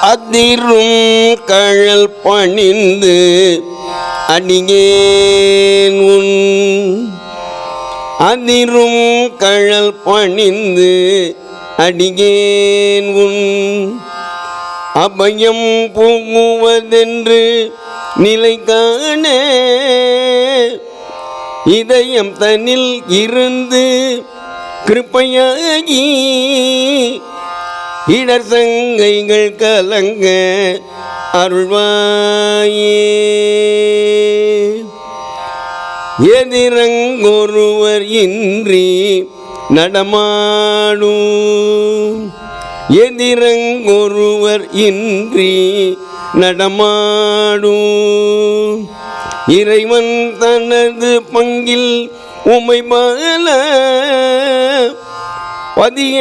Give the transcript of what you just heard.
அதிரும் கழல் பணிந்து அடியேன் உன். அதிரும் கழல் பணிந்து அடியேன் உன். அபயம் புகுவதென்று நிலை காண. இதயம் தன்னில் இருந்து கிருப்பையாகி இடர் சங்கைகள் கலங்க அருள்வாயே. எதிரங்கொருவர் இன்றி நடமாடும் எதிரங்கொருவர் இன்றி நடமாடும் இறைவன் தனது பங்கில் உமை பல பதிய